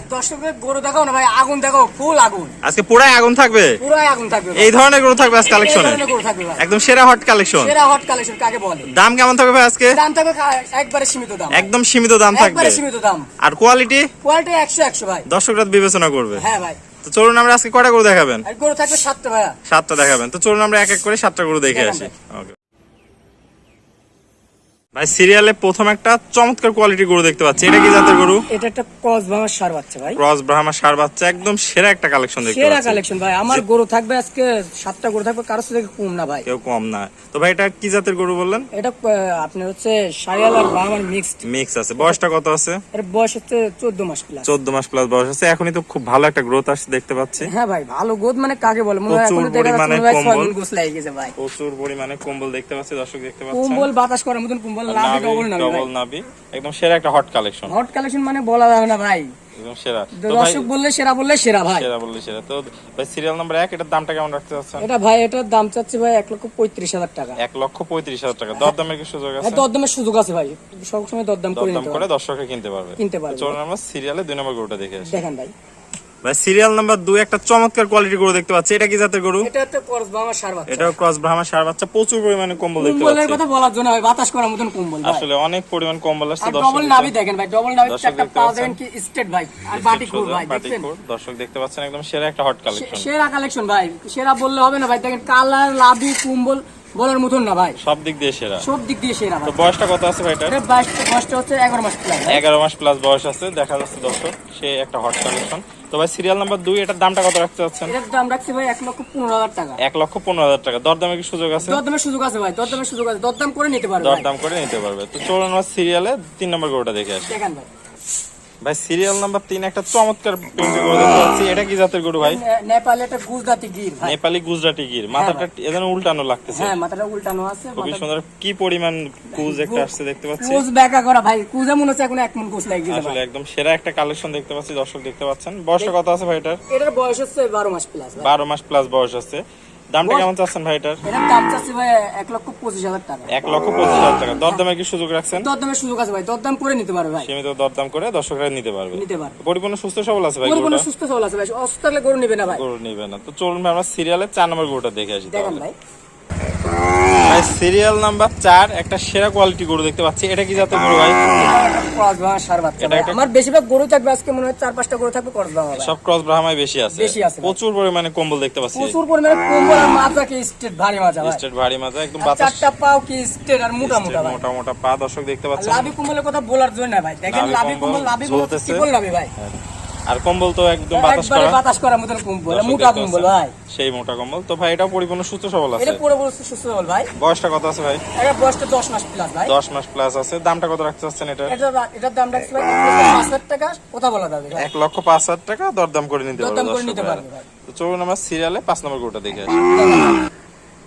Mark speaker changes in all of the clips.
Speaker 1: আর দর্শকের গরু দেখাও না ভাই আগুন দেখাও ফুল আগুন।
Speaker 2: আজকে পুরাই আগুন থাকবে?
Speaker 1: পুরাই আগুন থাকবে
Speaker 2: এই ধরনের গরু থাকবে আজ কালেকশনে
Speaker 1: ধরনের গরু থাকবে ভাই।
Speaker 2: একদম সেরা হট কালেকশন
Speaker 1: সেরা হট কালেকশন কাকে বলে?
Speaker 2: দাম কেমন থাকবে ভাই আজকে?
Speaker 1: দাম থাকবে একবারে সীমিত দাম।
Speaker 2: একদম সীমিত দাম থাকবে।
Speaker 1: একবারে সীমিত দাম।
Speaker 2: আর কোয়ালিটি
Speaker 1: কোয়ালিটি একশো একশো ভাই।
Speaker 2: দর্শকরা বিবেচনা করবে।
Speaker 1: হ্যাঁ ভাই।
Speaker 2: তো চলুন আমরা আজকে কয়টা গরু দেখাবেন?
Speaker 1: গরু থাকবে সাতটা
Speaker 2: দেখাবেন। তো চলুন আমরা এক এক করে সাতটা গরু দেখে আসি। ওকে ভাই সিরিয়ালে প্রথম একটা চমৎকার কোয়ালিটি গরু দেখতে পাচ্ছি। এটা কি জাতের গরু?
Speaker 1: এটা একটা ক্রস ভাঙার সার বাচ্চা ভাই।
Speaker 2: ক্রস ব্রাহ্মা সার বাচ্চা একদম সেরা একটা কালেকশন দেখতে
Speaker 1: সেরা কালেকশন ভাই। আমার গরু থাকবে আজকে সাতটা গরু থাকবে কারোর থেকে কম না ভাই।
Speaker 2: কেউ কম না। তো ভাই এটা কি জাতের গরু বললেন?
Speaker 1: এটা আহ, আপনার হচ্ছে সারিয়াল আর মিক্সড
Speaker 2: মিক্স আছে। বয়সটা কত আছে?
Speaker 1: এর বয়স হচ্ছে চোদ্দ মাস প্লাস
Speaker 2: চোদ্দ মাস প্লাস বয়স আছে। এখনই তো খুব ভালো একটা গ্রোথ আসছে দেখতে পাচ্ছি।
Speaker 1: হ্যাঁ ভাই ভালো গ্রোথ মানে কাকে বলে? মনে হয় এখন দেখা যাচ্ছে
Speaker 2: কম্বল।
Speaker 1: গোছ ভাই।
Speaker 2: প্রচুর পরিমাণে কম্বল দেখতে পাচ্ছি দর্শক দেখতে পাচ্ছেন।
Speaker 1: কুম্বল বাতাস করার মতন কুম্বল ডবল না ভাই
Speaker 2: ডবল নাবি একদম সেরা একটা হট কালেকশন
Speaker 1: হট কালেকশন মানে বলা যাবে না ভাই।
Speaker 2: একদম সেরা।
Speaker 1: দর্শক বললে সেরা বললে সেরা ভাই।
Speaker 2: সেরা বললি সেরা। তো ভাই সিরিয়াল নাম্বার এক এটার দামটা কেমন রাখতে চাচ্ছেন?
Speaker 1: এটা ভাই এটার দাম চাচ্ছে ভাই এক লক্ষ পঁয়ত্রিশ হাজার টাকা।
Speaker 2: এক লক্ষ পঁয়ত্রিশ হাজার টাকা। দরদামের কি সুযোগ
Speaker 1: হ্যাঁ
Speaker 2: আছে
Speaker 1: দরদামের সুযোগ আছে ভাই। সবসময় দরদাম করে
Speaker 2: দরদাম করে দর্শকরা কিনতে পারবে।
Speaker 1: কিনতে পারবে।
Speaker 2: চলুন আমরা সিরিয়ালে দুই নম্বর গরুটা দেখে আসি।
Speaker 1: দেখেন ভাই।
Speaker 2: ভাই সিরিয়াল নাম্বার দুই একটা চমৎকার কোয়ালিটি গরু দেখতে পাচ্ছি। এটা কি জাতের গরু?
Speaker 1: এটা করস বাংলা সার বাচ্চা।
Speaker 2: এটাও ক্রস ব্রাহ্মা সার বাচ্চা প্রচুর পরিমাণে কম্বল দেখতে
Speaker 1: কুম্বলের
Speaker 2: পাচ্ছি।
Speaker 1: কথা বলার জন্য বাতাস করার মতন কুম্বল
Speaker 2: আসলে অনেক পরিমাণ কম্বল আসছে দর্শক
Speaker 1: ডবল নাভি দেখেন ভাই ডবল নাভি একটা পা
Speaker 2: পাচ্ছেন।
Speaker 1: কি স্টেট ভাই আর বাটি খুর ভাই
Speaker 2: বাটিকোর দর্শক দেখতে পাচ্ছেন একদম সেরা একটা হট কালেকশন
Speaker 1: সেরা কালেকশন ভাই সেরা বললে হবে না ভাই দেখেন কালার লাভি কুম্বল বলার মতন না ভাই।
Speaker 2: সব দিক দিয়ে সেরা।
Speaker 1: সব দিক দিয়ে সেরা
Speaker 2: তো বয়সটা কত আছে ভাই এটার
Speaker 1: বয়সটা হচ্ছে এগারো মাস প্লাস
Speaker 2: এগারো মাস প্লাস বয়স আছে দেখা যাচ্ছে দর্শক সে একটা হট কালেকশন তো ভাই সিরিয়াল নাম্বার দুই এটার দামটা কত রাখতে চাচ্ছেন?
Speaker 1: এটার দাম রাখছি ভাই এক লক্ষ পনেরো হাজার টাকা।
Speaker 2: এক লক্ষ পনেরো হাজার টাকা। দরদামের কি সুযোগ আছে?
Speaker 1: দরদামের সুযোগ আছে ভাই দরদামের সুযোগ আছে। দরদাম করে নিতে পারবে
Speaker 2: দরদাম করে নিতে পারবে। তো চলুন আমরা সিরিয়ালে তিন নম্বর গরুটা দেখে আসি।
Speaker 1: দেখেন ভাই।
Speaker 2: ভাই সিরিয়াল নাম্বার তিন একটা চমৎকার প্রিন্টের গরু দেখতে পাচ্ছি এটা কি জাতের গরু ভাই?
Speaker 1: নেপালে একটা গুজরাতি গির ভাই।
Speaker 2: নেপালি গুজরাটি গির। মাথাটা এখানে উল্টানো লাগতেছে।
Speaker 1: হ্যাঁ মাথাটা উল্টানো আছে
Speaker 2: খুবই সুন্দর। কি পরিমাণ কুজ একটা আসছে দেখতে পাচ্ছি।
Speaker 1: কুজ ব্যাকা করা ভাই। কুজা মনে হচ্ছে এখন এক মন কুচ লাগে গেছে
Speaker 2: আসলে একদম সেরা একটা কালেকশন দেখতে পাচ্ছি দর্শক দেখতে পাচ্ছেন। বয়সটা কত আছে ভাই এটার?
Speaker 1: এটার বয়স হচ্ছে বারো মাস প্লাস ভাই।
Speaker 2: বারো মাস প্লাস বয়স আছে। দামটা কেমন চাচ্ছেন ভাই এটার?
Speaker 1: এটার দাম চাচ্ছি ভাই এক লক্ষ পঁচিশ হাজার টাকা।
Speaker 2: এক লক্ষ পঁচিশ হাজার টাকা। দরদামের কি সুযোগ রাখছেন?
Speaker 1: দরদামের সুযোগ আছে ভাই। দরদাম করে নিতে পারবে ভাই।
Speaker 2: সীমিত দরদাম করে দর্শকরা নিতে পারবে।
Speaker 1: নিতে পারবে।
Speaker 2: পরিপূর্ণ সুস্থ সবল আছে ভাই
Speaker 1: পরিপূর্ণ সুস্থ সবল আছে ভাই। অসুস্থ হলে গরু নিবে না ভাই।
Speaker 2: গরু নিবে না। তো চলুন ভাই আমরা সিরিয়ালে চার নম্বর গরুটা দেখে আসি
Speaker 1: দেখেন ভাই।
Speaker 2: সিরিয়াল নাম্বার চার একটা সেরা কোয়ালিটি গরু দেখতে পাচ্ছি। এটা কি জাতের গরু ভাই?
Speaker 1: ক্রস সার বাচ্চা। আমার বেশিরভাগ গরু থাকবে আজকে মনে হয় চার পাঁচটা গরু থাকবে ক্রস ভাঙা
Speaker 2: সব ক্রস ব্রাহ্মায় বেশি আছে।
Speaker 1: বেশি আছে
Speaker 2: প্রচুর পরিমাণে কম্বল দেখতে পাচ্ছি।
Speaker 1: প্রচুর পরিমাণে কোমর আর মাথা কি স্টেট ভারী মাজা ভাই।
Speaker 2: স্টেট ভারী মাথা একদম বাতাস
Speaker 1: চারটা পাও কি স্টেট আর মোটা মোটা ভাই।
Speaker 2: মোটা মোটা পা দর্শক দেখতে পাচ্ছেন।
Speaker 1: লাভি কুম্বলের কথা বলার জন্য না ভাই। দেখেন
Speaker 2: লাভি কম্বল
Speaker 1: লাভি কুম্বল। কি বল লাভি ভাই।
Speaker 2: আর কম্বল তো একদম বাতাস করা।
Speaker 1: বাতাস করার মতন কুম্বল মোটা কুম্বল। ভাই।
Speaker 2: সেই মোটা কম্বল। তো ভাই এটাও পরিপূর্ণ সুস্থ সবল আছে?
Speaker 1: এটা সুস্থ সবল ভাই।
Speaker 2: বয়সটা কত আছে ভাই?
Speaker 1: এটা বয়সটা দশ মাস প্লাস ভাই।
Speaker 2: দশ মাস প্লাস আছে। দামটা কত রাখতে চাচ্ছেন এটা
Speaker 1: এটা এটার দাম রাখছি ভাই পাঁচ হাজার টাকা। কথা বলা যাবে ভাই।
Speaker 2: এক লক্ষ পাঁচ হাজার টাকা। দরদাম করে নিতে পারবে
Speaker 1: দরদাম করে নিতে পারবে ভাই।
Speaker 2: তো চলুন আমরা সিরিয়ালে পাঁচ নম্বর গরুটা দেখে আসি।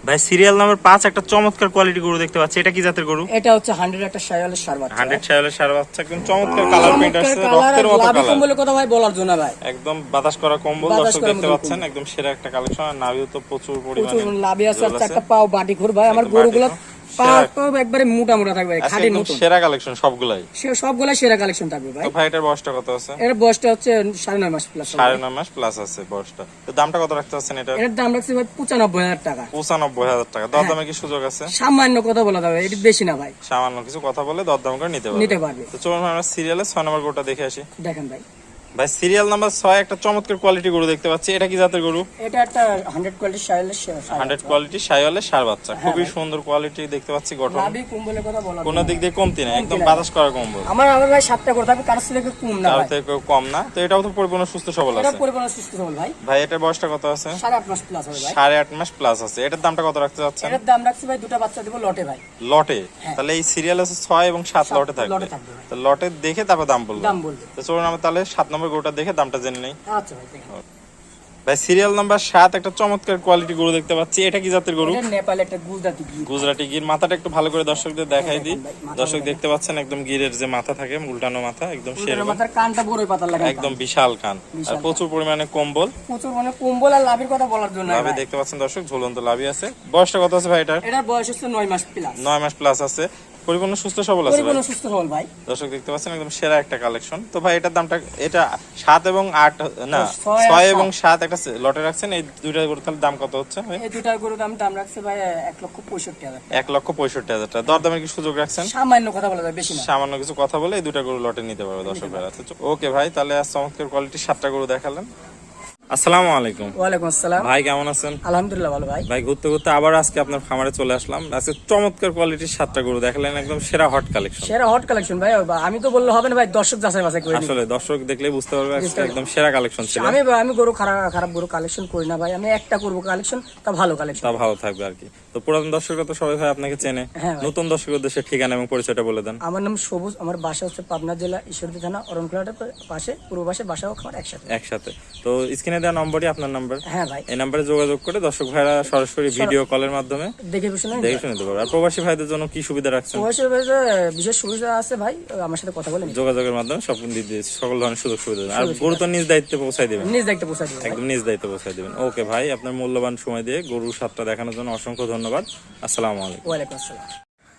Speaker 2: ভাই সিরিয়াল নাম্বার পাঁচ একটা চমৎকার কোয়ালিটি গরু দেখতে পাচ্ছি। এটা কি জাতের গরু?
Speaker 1: এটা হচ্ছে হান্ড্রেড একটা সায়ালের সার বাচ্চা।
Speaker 2: হান্ড্রেড ছায়ালের সার বাচ্চা একদম চমৎকার কালার প্রিন্ট
Speaker 1: আছে
Speaker 2: রক্তের মতো কালার
Speaker 1: কম্বল কথা ভাই বলার জন্য ভাই।
Speaker 2: একদম বাতাস করা কম্বল দর্শক দেখতে পাচ্ছেন একদম সেরা একটা কালেকশন আর নাভিও তো প্রচুর
Speaker 1: প্রচুর
Speaker 2: পরিমাণে
Speaker 1: লাভি আছে আর চারটা পাও বাটি ঘুর ভাই আমার গরুগুলো
Speaker 2: বাটি ঘুর।
Speaker 1: পা
Speaker 2: সেরা-
Speaker 1: পাও একবারে মোটা মোটা থাকবে
Speaker 2: আজকে
Speaker 1: খাটির
Speaker 2: সেরা কালেকশন সবগুলাই।
Speaker 1: সে সেরা কালেকশন থাকবে ভাই।
Speaker 2: ভাই এটার বয়সটা কত আছে?
Speaker 1: এর বয়সটা হচ্ছে সাড়ে নয় মাস প্লাস
Speaker 2: সাড়ে নয় মাস প্লাস আছে বয়সটা। তো দামটা কত রাখতে এটা
Speaker 1: এর দাম রাখছি ভাই পঁচানব্বই হাজার টাকা।
Speaker 2: পঁচানব্বই হাজার টাকা। দরদামে কি সুযোগ আছে?
Speaker 1: সামান্য কথা বলা যাবে এটা বেশি না ভাই।
Speaker 2: সামান্য কিছু কথা বলে দরদাম করে নিতে পারবে।
Speaker 1: নিতে পারবে।
Speaker 2: তো চলুন আমরা সিরিয়ালে ছয় নম্বর গরুটা দেখে আসি।
Speaker 1: দেখেন ভাই।
Speaker 2: ভাই সিরিয়াল নাম্বার ছয় একটা চমৎকার কোয়ালিটি গরু দেখতে পাচ্ছি। এটা কি জাতের গরু?
Speaker 1: এটা একটা হান্ড্রেড কোয়ালিটি সাইলের
Speaker 2: হান্ড্রেড কোয়ালিটি সাইওয়ালের সার বাচ্চা। খুবই সুন্দর কোয়ালিটি দেখতে পাচ্ছি গঠন।
Speaker 1: লাভি কুম্বলের কথা বলা
Speaker 2: কোনো দিক দিয়ে কমতি না একদম। বাতাস করা কম্বল।
Speaker 1: আমার আমার ভাই সাতটা করে থাকবে কারোর থেকে কম না ভাই।
Speaker 2: থেকে কম না। তো এটাও তো পরিপূর্ণ সুস্থ সবল আছে
Speaker 1: এটা
Speaker 2: আছে।
Speaker 1: পরিমাণ সুস্থ সবল ভাই।
Speaker 2: ভাই এটার বয়সটা কত আছে?
Speaker 1: সাড়ে আট মাস প্লাস হবে ভাই।
Speaker 2: সাড়ে আট মাস প্লাস আছে। এটার দামটা কত রাখতে চাচ্ছেন?
Speaker 1: এটার দাম রাখছি ভাই দুটো বাচ্চা দেবো লটে ভাই।
Speaker 2: লটে? তাহলে এই সিরিয়াল আছে ছয় এবং সাত
Speaker 1: সাত
Speaker 2: লটে থাকবে।
Speaker 1: লটে থাকবে
Speaker 2: তো লটে দেখে তারপর দাম বলব।
Speaker 1: দাম বলবে।
Speaker 2: তো চলুন আমরা তাহলে সাত নম্বর গরুটা দেখে দামটা জেনে নেই।
Speaker 1: আচ্ছা ভাই
Speaker 2: সিরিয়াল নাম্বার সাত একটা চমৎকার কোয়ালিটি গরু দেখতে পাচ্ছি। এটা কি জাতের গরু?
Speaker 1: নেপালে একটা গুজরাতি গির।
Speaker 2: গুজরাটি গির। মাথাটা একটু ভালো করে দর্শকদের দেখাই দিই। দর্শক দেখতে পাচ্ছেন একদম গিরের যে মাথা থাকে উল্টানো মাথা একদম সেরকম।
Speaker 1: মাথার কানটা লাগে
Speaker 2: একদম বিশাল কান। আর প্রচুর পরিমাণে কম্বল।
Speaker 1: প্রচুর মানে কম্বল আর লাভের কথা বলার জন্য
Speaker 2: লাভি দেখতে পাচ্ছেন দর্শক ঝুলন্ত লাভি আছে। বয়সটা কত আছে ভাই এটার?
Speaker 1: এটার বয়স হচ্ছে নয় মাস প্লাস
Speaker 2: নয় মাস প্লাস আছে। পরিপূর্ণ সুস্থ সবল আছে
Speaker 1: পরিপূর্ণ সুস্থ সবল ভাই।
Speaker 2: দর্শক দেখতে পাচ্ছেন একদম সেরা একটা কালেকশন তো ভাই এটার দামটা এটা সাত এবং আট না
Speaker 1: ছয় আর সাত।
Speaker 2: এবং সাত। একটা লটে রাখছেন। এই দুইটা গরু তাহলে দাম কত হচ্ছে ভাই?
Speaker 1: এই দুটার গরুর দাম দাম রাখছে ভাই এক লক্ষ পঁয়ষট্টি হাজার
Speaker 2: এক লক্ষ পঁয়ষট্টি হাজার টাকা। দরদামের কি সুযোগ রাখছেন?
Speaker 1: সামান্য কথা বলা যায় বেশি না।
Speaker 2: সামান্য কিছু কথা বলে এই দুটা গরু লটে নিতে পারবে দর্শক ভাইরা ওকে ভাই তাহলে আজ চমৎকার কোয়ালিটির সাতটা গরু দেখালেন। আসসালামু আলাইকুম।
Speaker 1: ওয়ালাইকুম আসসালাম।
Speaker 2: ভাই কেমন আছেন?
Speaker 1: আলহামদুলিল্লাহ ভালো ভাই।
Speaker 2: ভাই ঘুরতে ঘুরতে আবার আজকে আপনার খামারে চলে আসলাম। আজকে চমৎকার কোয়ালিটির সাতটা গরু দেখালেন একদম সেরা হট কালেকশন
Speaker 1: সেরা হট কালেকশন ভাই আমি তো বললে হবে না ভাই দর্শক যাচাই বাছাই করে
Speaker 2: আসলে দর্শক দেখলেই বুঝতে পারবে আজকে একদম সেরা কালেকশন ছিল।
Speaker 1: আমি আমি গরু খারাপ খারাপ গরু কালেকশন করি না ভাই আমি একটা করব কালেকশন তা ভালো কালেকশন
Speaker 2: তা ভালো থাকবে আর কি। তো পুরাতন দর্শকরা তো সবাই ভাই আপনাকে চেনে।
Speaker 1: হ্যাঁ
Speaker 2: নতুন দর্শকের উদ্দেশ্যে ঠিকানা এবং পরিচয়টা বলে দেন।
Speaker 1: আমার নাম সবুজ আমার বাসা হচ্ছে পাবনা জেলা ঈশ্বরদী থানা অরণখোলাটার পাশে পূর্ব পাশে বাসা হোক আমার একসাথে।
Speaker 2: একসাথে। তো স্ক্রিনে দেওয়া নম্বরই আপনার নাম্বার।
Speaker 1: হ্যাঁ ভাই।
Speaker 2: এই নাম্বারে যোগাযোগ করে দর্শক ভাইরা সরাসরি ভিডিও কলের মাধ্যমে
Speaker 1: দেখে শুনে
Speaker 2: দেখে শুনে আর প্রবাসী ভাইদের জন্য কি সুবিধা রাখছেন?
Speaker 1: বয়সের বয়সে বিশেষ সুবিধা আছে ভাই আমার সাথে কথা বলে
Speaker 2: যোগাযোগের মাধ্যমে সব দিয়ে দিয়েছে সকল ধরনের সুযোগ সুবিধা দেবেন। আর গরু তো নিজ দায়িত্বে পৌঁছাই দেবেন।
Speaker 1: নিজ দেখতে পৌঁছা দিবে
Speaker 2: একদম নিজ দায়িত্বে পৌঁছাই দেবেন। ওকে ভাই আপনার মূল্যবান সময় দিয়ে গরুর সাতটা দেখানোর জন্য অসংখ্য ধন্যবাদ। আসসালামু আলাইকুম।
Speaker 1: ওয়ালাইকুম আসসালাম।